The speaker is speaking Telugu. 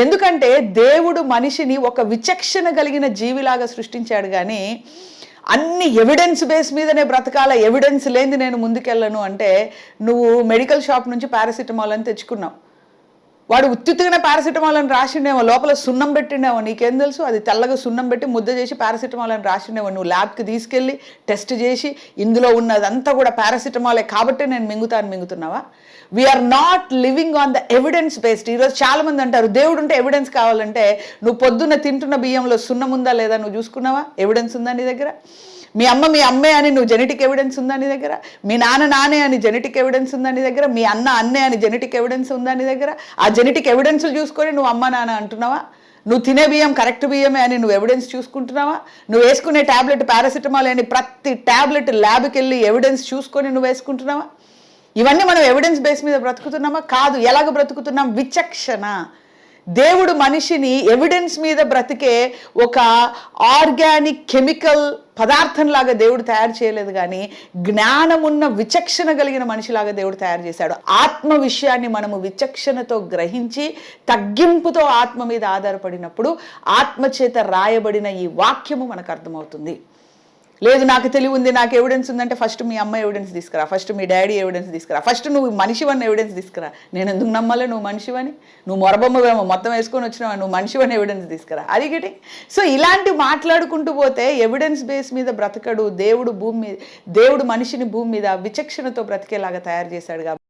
ఎందుకంటే దేవుడు మనిషిని ఒక విచక్షణ కలిగిన జీవిలాగా సృష్టించాడు కానీ అన్ని ఎవిడెన్స్ బేస్ మీదనే బ్రతకాల ఎవిడెన్స్ లేనిది నేను ముందుకెళ్ళను అంటే నువ్వు మెడికల్ షాప్ నుంచి పారాసిటమాల్ అని తెచ్చుకున్నావు. వాడు ఉత్తుత్తుగానే పారాసిటమాల్ అని రాసిండేమో లోపల సున్నం పెట్టిండేమో నీకేం తెలుసు? అది తెల్లగా సున్నం పెట్టి ముద్ద చేసి పారాసిటమాల్ అని రాసిండేమో. నువ్వు ల్యాబ్కి తీసుకెళ్ళి టెస్ట్ చేసి ఇందులో ఉన్నదంతా కూడా పారాసిటమాలే కాబట్టి నేను మింగుతాను మింగుతున్నావా? We're not living on the evidence based ఈరోజు చాలామంది అంటారు దేవుడు ఉంటే ఎవిడెన్స్ కావాలంటే నువ్వు పొద్దున్న తింటున్న బియ్యంలో సున్నం ఉందా లేదా? నువ్వు చూసుకున్నావా? ఎవిడెన్స్ ఉందా నీ దగ్గర? మీ అమ్మ మీ అమ్మే అని నువ్వు జెనెటిక్ ఎవిడెన్స్ ఉందా నీ దగ్గర? మీ నాన్న నానే అని జెనెటిక్ ఎవిడెన్స్ ఉందా నీ దగ్గర? మీ అన్న అన్నే అని జెనెటిక్ ఎవిడెన్స్ ఉందా నీ దగ్గర? ఆ జెనెటిక్ ఎవిడెన్స్లు చూసుకొని నువ్వు అమ్మ నాన్న అంటున్నావా? నువ్వు తినే బియ్యం కరెక్ట్ బియ్యమే అని నువ్వు ఎవిడెన్స్ చూసుకుంటున్నావా? నువ్వు వేసుకునే ట్యాబ్లెట్ పారాసిటమాల్ అని ప్రతి ట్యాబ్లెట్ ల్యాబ్కి వెళ్ళి ఎవిడెన్స్ చూసుకొని నువ్వు వేసుకుంటున్నావా? ఇవన్నీ మనం ఎవిడెన్స్ బేస్ మీద బ్రతుకుతున్నామా? కాదు. ఎలాగ బ్రతుకుతున్నాం? విచక్షణ. దేవుడు మనిషిని ఎవిడెన్స్ మీద బ్రతికే ఒక ఆర్గానిక్ కెమికల్ పదార్థంలాగా దేవుడు తయారు చేయలేదు కానీ జ్ఞానమున్న విచక్షణ కలిగిన మనిషిలాగా దేవుడు తయారు చేశాడు. ఆత్మ విషయాన్ని మనము విచక్షణతో గ్రహించి తగ్గింపుతో ఆత్మ మీద ఆధారపడినప్పుడు ఆత్మ చేత రాయబడిన ఈ వాక్యము మనకు అర్థమవుతుంది. లేదు నాకు తెలివి ఉంది నాకు ఎవిడెన్స్ ఉందంటే ఫస్ట్ మీ అమ్మ ఎవిడెన్స్ తీసుకురా ఫస్ట్ మీ డాడీ ఎవిడెన్స్ తీసుకురా ఫస్ట్ నువ్వు మనిషివని ఎవిడెన్స్ తీసుకురా. నేను ఎందుకు నమ్మాలి నువ్వు మనిషివని? నువ్వు మొరబొమ్మవేమో మొత్తం వేసుకొని వచ్చినావు? నువ్వు మనిషివని ఎవిడెన్స్ తీసుకురా. అది గిటి. సో ఇలాంటి మాట్లాడుకుంటూ పోతే ఎవిడెన్స్ బేస్ మీద బ్రతకడు దేవుడు భూమి మీద దేవుడు మనిషిని భూమి మీద విచక్షణతో బ్రతికేలాగా తయారు చేశాడు